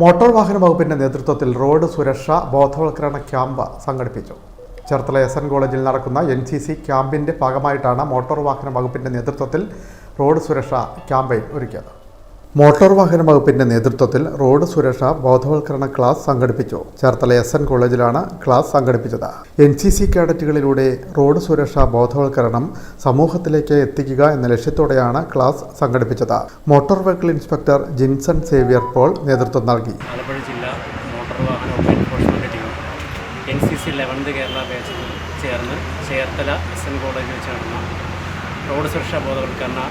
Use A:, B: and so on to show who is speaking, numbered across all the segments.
A: Motor വാഹന വകുപ്പിന്റെ നേതൃത്വത്തിൽ റോഡ് സുരക്ഷ ബോധവൽക്കരണ ക്യാമ്പ് സംഘടിപ്പിച്ചു. ചേർത്തല എസ് എൻ കോളേജിൽ നടക്കുന്ന എൻ സി സി ക്യാമ്പിന്റെ ഭാഗമായിട്ടാണ് മോട്ടോർ വാഹന വകുപ്പിന്റെ നേതൃത്വത്തിൽ റോഡ് സുരക്ഷ ക്യാമ്പയിൻ ഒരുക്കിയത്. മോട്ടോർ വാഹന വകുപ്പിന്റെ നേതൃത്വത്തിൽ റോഡ് സുരക്ഷ ബോധവൽക്കരണ ക്ലാസ് സംഘടിപ്പിച്ചു. ചേർത്തല എസ് എൻ കോളേജിലാണ് ക്ലാസ് സംഘടിപ്പിച്ചത്. എൻ സി സി കേഡറ്റുകളിലൂടെ റോഡ് സുരക്ഷ ബോധവൽക്കരണം സമൂഹത്തിലേക്ക് എത്തിക്കുക എന്ന ലക്ഷ്യത്തോടെയാണ് ക്ലാസ് സംഘടിപ്പിച്ചത്. Motor vehicle inspector Jinson Xavier Paul നേതൃത്വം നൽകി.
B: ആലപ്പുഴ മോട്ടോർ വാഹന കേരള ബാച്ചിൽ കോളേജിൽ നടന്ന റോഡ് സുരക്ഷാ ബോധവൽക്കരണ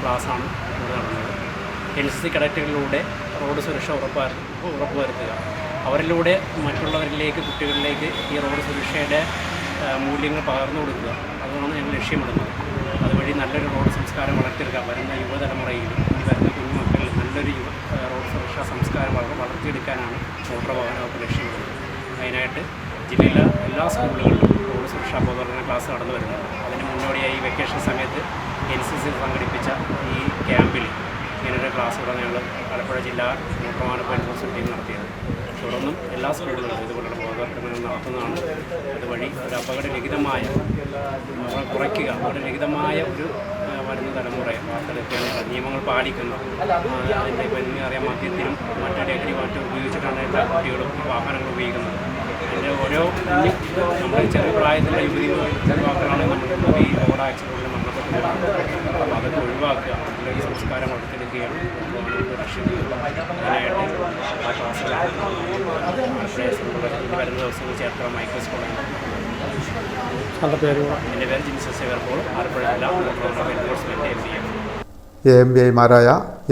B: ക്ലാസ്സാണ് ഇവിടെ നടന്നത്. എൻ സി കഡക്റ്റുകളിലൂടെ റോഡ് സുരക്ഷ ഉറപ്പാ ഉറപ്പുവരുത്തുക. അവരിലൂടെ മറ്റുള്ളവരിലേക്ക് കുട്ടികളിലേക്ക് ഈ റോഡ് സുരക്ഷയുടെ മൂല്യങ്ങൾ പകർന്നു കൊടുക്കുക. അതാണ് ഞങ്ങൾ ലക്ഷ്യമിടുന്നത്. അതുവഴി നല്ലൊരു റോഡ് സംസ്കാരം വളർത്തിയെടുക്കുക. വരുന്ന യുവതലമുറയിൽ വരുന്ന കുഞ്ഞുമക്കളിൽ നല്ലൊരു യുവ റോഡ് സുരക്ഷാ സംസ്കാരം വളർ വളർത്തിയെടുക്കാനാണ് മോട്ടോർ വാഹന വകുപ്പ് ലക്ഷ്യമിടുന്നത്. അതിനായിട്ട് ജില്ലയിലെ എല്ലാ സ്കൂളുകളിലും റോഡ് സുരക്ഷാ ബോധവൽക്കരണ ക്ലാസ് നടന്നു വരുന്നുണ്ട്. അതിന് മുന്നോടിയായി വെക്കേഷൻ സമയത്ത് എൻ സി സി സംഘടിപ്പിച്ച ഈ ക്യാമ്പിൽ ഞങ്ങൾ ആലപ്പുഴ ജില്ലാ മോട്ടോർ വാഹന എൻഫോഴ്സ്മെന്റ് ടീം നടത്തിയത്. തുടർന്നും എല്ലാ സ്കൂളുകളിലും ഇതുപോലുള്ള ബോധവൽക്കരണങ്ങൾ നടത്തുന്നതാണ് അതുവഴി ഒരു അപകടരഹിതമായ കുറയ്ക്കുക അപകടരഹിതമായ ഒരു വരുന്ന തലമുറയെ വാർത്തെടുക്കുകയാണ് നിയമങ്ങൾ പാലിക്കുന്നു. അതിന്റെ ഇപ്പം ഇന്ന് അറിയാം മദ്യത്തിനും മറ്റു ലഹരി മാറ്റം ഉപയോഗിച്ചിട്ടാണ് എല്ലാ കുട്ടികളും വാഹനങ്ങൾ ഉപയോഗിക്കുന്നത്. അതിന്റെ ഓരോ നമ്മുടെ ചെറിയ പ്രായത്തിലുള്ള യുവതി യുവാക്കളാണ് നമ്മൾ ഈ റോഡ് ആക്സിഡന്റിൽ മരണപ്പെട്ടു അപ്പോൾ അതൊക്കെ ഒഴിവാക്കുക. നല്ലൊരു സംസ്കാരം വളർത്തിയെടുക്കുകയാണ് വരുന്ന ദിവസങ്ങൾ ചേർത്ത
C: നല്ല പേര്.
B: എന്റെ പേര് ജിൻസസ് സേവർപോൾ ആലപ്പുഴ ജില്ലാ enforcement M P M
A: A M B ഐമാരായ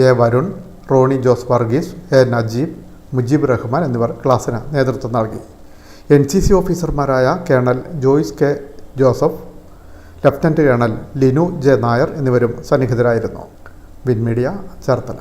A: A Varun Ronnie Jose Varghese A Najeeb Mujeeb Rahman എന്നിവർ ക്ലാസ്സിന് നേതൃത്വം നൽകി. എൻ സി സി ഓഫീസർമാരായ colonel Joyce K Joseph lieutenant colonel Linu J Nair എന്നിവരും സന്നിഹിതരായിരുന്നു. Win media Cherthala.